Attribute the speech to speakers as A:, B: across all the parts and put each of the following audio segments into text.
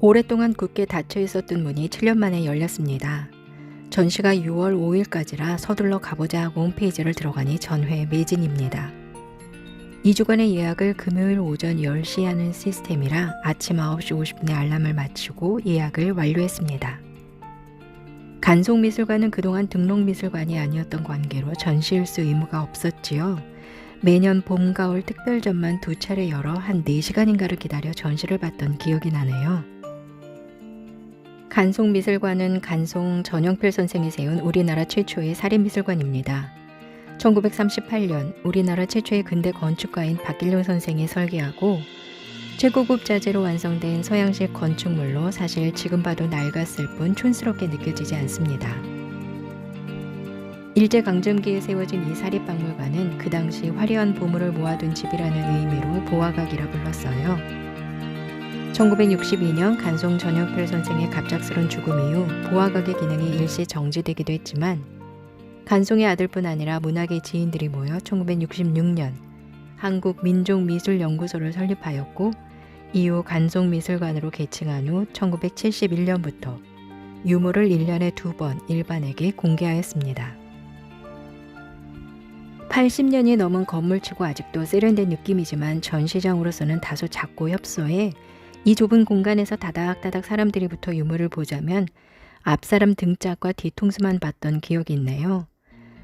A: 오랫동안 굳게 닫혀 있었던 문이 7년 만에 열렸습니다. 전시가 6월 5일까지라 서둘러 가보자 하고 홈페이지를 들어가니 전회 매진입니다. 2주간의 예약을 금요일 오전 10시에 하는 시스템이라 아침 9시 50분에 알람을 맞추고 예약을 완료했습니다. 간송미술관은 그동안 등록미술관이 아니었던 관계로 전시일수 의무가 없었지요. 매년 봄, 가을 특별전만 두 차례 열어 한 4시간인가를 기다려 전시를 봤던 기억이 나네요. 간송미술관은 간송 전영필 선생이 세운 우리나라 최초의 살인미술관입니다. 1938년 우리나라 최초의 근대 건축가인 박길룡 선생이 설계하고 최고급 자재로 완성된 서양식 건축물로 사실 지금 봐도 낡았을 뿐 촌스럽게 느껴지지 않습니다. 일제강점기에 세워진 이 사립박물관은 그 당시 화려한 보물을 모아둔 집이라는 의미로 보화각이라 불렀어요. 1962년 간송 전영필 선생의 갑작스런 죽음 이후 보화각의 기능이 일시 정지되기도 했지만 간송의 아들뿐 아니라 문학의 지인들이 모여 1966년 한국민족미술연구소를 설립하였고 이후 간송미술관으로 개칭한 후 1971년부터 유물을 1년에 두 번 일반에게 공개하였습니다. 80년이 넘은 건물치고 아직도 세련된 느낌이지만 전시장으로서는 다소 작고 협소해 이 좁은 공간에서 다닥다닥 사람들이 붙어 유물을 보자면 앞사람 등짝과 뒤통수만 봤던 기억이 있네요.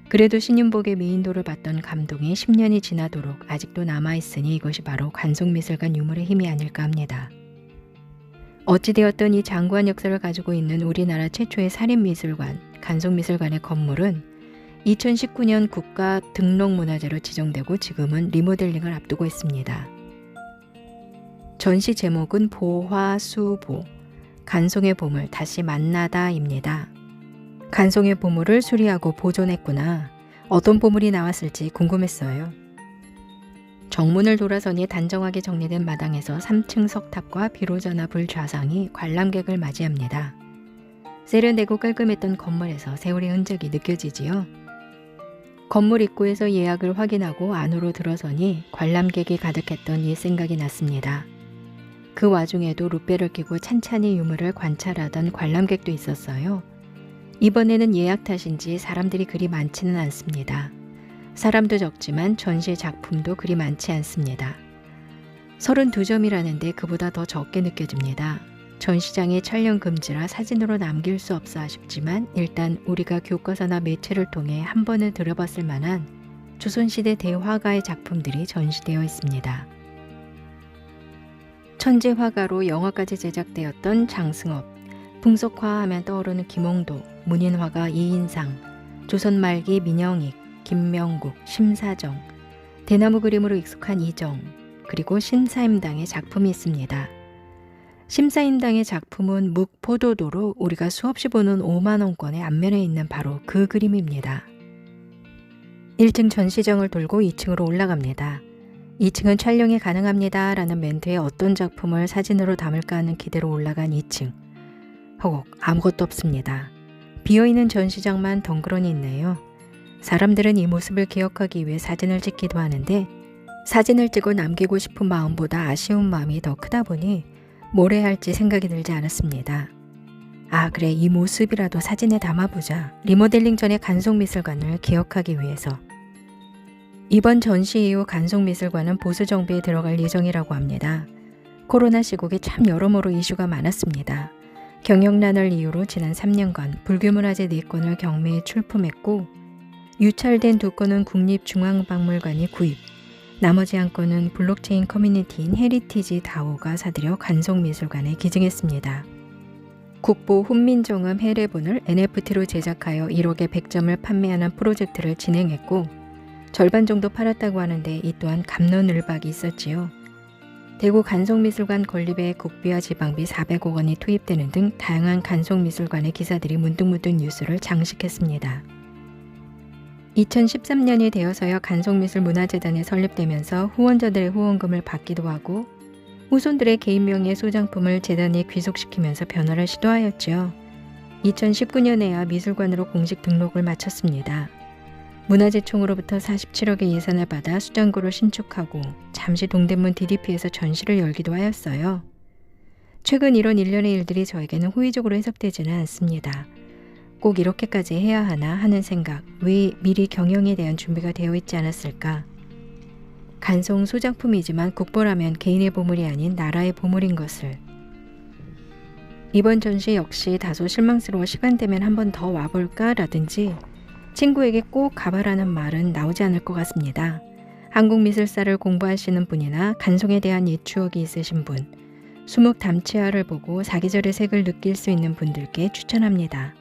A: 그래도 신윤복의 미인도를 봤던 감동이 10년이 지나도록 아직도 남아있으니 이것이 바로 관속미술관 유물의 힘이 아닐까 합니다. 어찌되었던 이 장구한 역사를 가지고 있는 우리나라 최초의 살인미술관, 간속미술관의 건물은 2019년 국가 등록문화재로 지정되고 지금은 리모델링을 앞두고 있습니다. 전시 제목은 보화수보, 간송의 보물 다시 만나다입니다. 간송의 보물을 수리하고 보존했구나. 어떤 보물이 나왔을지 궁금했어요. 정문을 돌아서니 단정하게 정리된 마당에서 3층 석탑과 비로자나 불 좌상이 관람객을 맞이합니다. 세련되고 깔끔했던 건물에서 세월의 흔적이 느껴지지요. 건물 입구에서 예약을 확인하고 안으로 들어서니 관람객이 가득했던 옛 생각이 났습니다. 그 와중에도 루페를 끼고 찬찬히 유물을 관찰하던 관람객도 있었어요. 이번에는 예약 탓인지 사람들이 그리 많지는 않습니다. 사람도 적지만 전시 작품도 그리 많지 않습니다. 32점이라는데 그보다 더 적게 느껴집니다. 전시장이 촬영 금지라 사진으로 남길 수 없어 아쉽지만 일단 우리가 교과서나 매체를 통해 한 번은 들어봤을 만한 조선시대 대화가의 작품들이 전시되어 있습니다. 천재 화가로 영화까지 제작되었던 장승업, 풍속화 하면 떠오르는 김홍도, 문인화가 이인상, 조선 말기 민영익, 김명국, 심사정, 대나무 그림으로 익숙한 이정, 그리고 심사임당의 작품이 있습니다. 심사임당의 작품은 묵포도도로 우리가 수없이 보는 5만원권의 앞면에 있는 바로 그 그림입니다. 1층 전시장을 돌고 2층으로 올라갑니다. 2층은 촬영이 가능합니다. 라는 멘트에 어떤 작품을 사진으로 담을까 하는 기대로 올라간 2층. 허곡 아무것도 없습니다. 비어있는 전시장만 덩그러니 있네요. 사람들은 이 모습을 기억하기 위해 사진을 찍기도 하는데 사진을 찍어 남기고 싶은 마음보다 아쉬운 마음이 더 크다 보니 뭘 해야 할지 생각이 들지 않았습니다. 아, 그래. 이 모습이라도 사진에 담아보자. 리모델링 전의 간송미술관을 기억하기 위해서. 이번 전시 이후 간송미술관은 보수 정비에 들어갈 예정이라고 합니다. 코로나 시국에 참 여러모로 이슈가 많았습니다. 경영난을 이유로 지난 3년간 불교문화재 4건을 경매에 출품했고 유찰된 2건은 국립중앙박물관이 구입, 나머지 한 건은 블록체인 커뮤니티인 헤리티지 다오가 사들여 간송미술관에 기증했습니다. 국보 훈민정음 해례본을 NFT로 제작하여 1억에 100점을 판매하는 프로젝트를 진행했고 절반 정도 팔았다고 하는데 이 또한 감론을박이 있었지요. 대구 간송미술관 건립에 국비와 지방비 400억 원이 투입되는 등 다양한 간송미술관의 기사들이 문득문득 뉴스를 장식했습니다. 2013년이 되어서야 간송미술문화재단이 설립되면서 후원자들의 후원금을 받기도 하고 후손들의 개인 명의의 소장품을 재단에 귀속시키면서 변화를 시도하였죠. 2019년에야 미술관으로 공식 등록을 마쳤습니다. 문화재총으로부터 47억의 예산을 받아 수장고를 신축하고 잠시 동대문 DDP에서 전시를 열기도 하였어요. 최근 이런 일련의 일들이 저에게는 호의적으로 해석되지는 않습니다. 꼭 이렇게까지 해야 하나 하는 생각, 왜 미리 경영에 대한 준비가 되어 있지 않았을까? 간송 소장품이지만 국보라면 개인의 보물이 아닌 나라의 보물인 것을. 이번 전시 역시 다소 실망스러워 시간 되면 한 번 더 와볼까? 라든지 친구에게 꼭 가봐라는 말은 나오지 않을 것 같습니다. 한국 미술사를 공부하시는 분이나 간송에 대한 옛 추억이 있으신 분, 수묵 담치화를 보고 사계절의 색을 느낄 수 있는 분들께 추천합니다.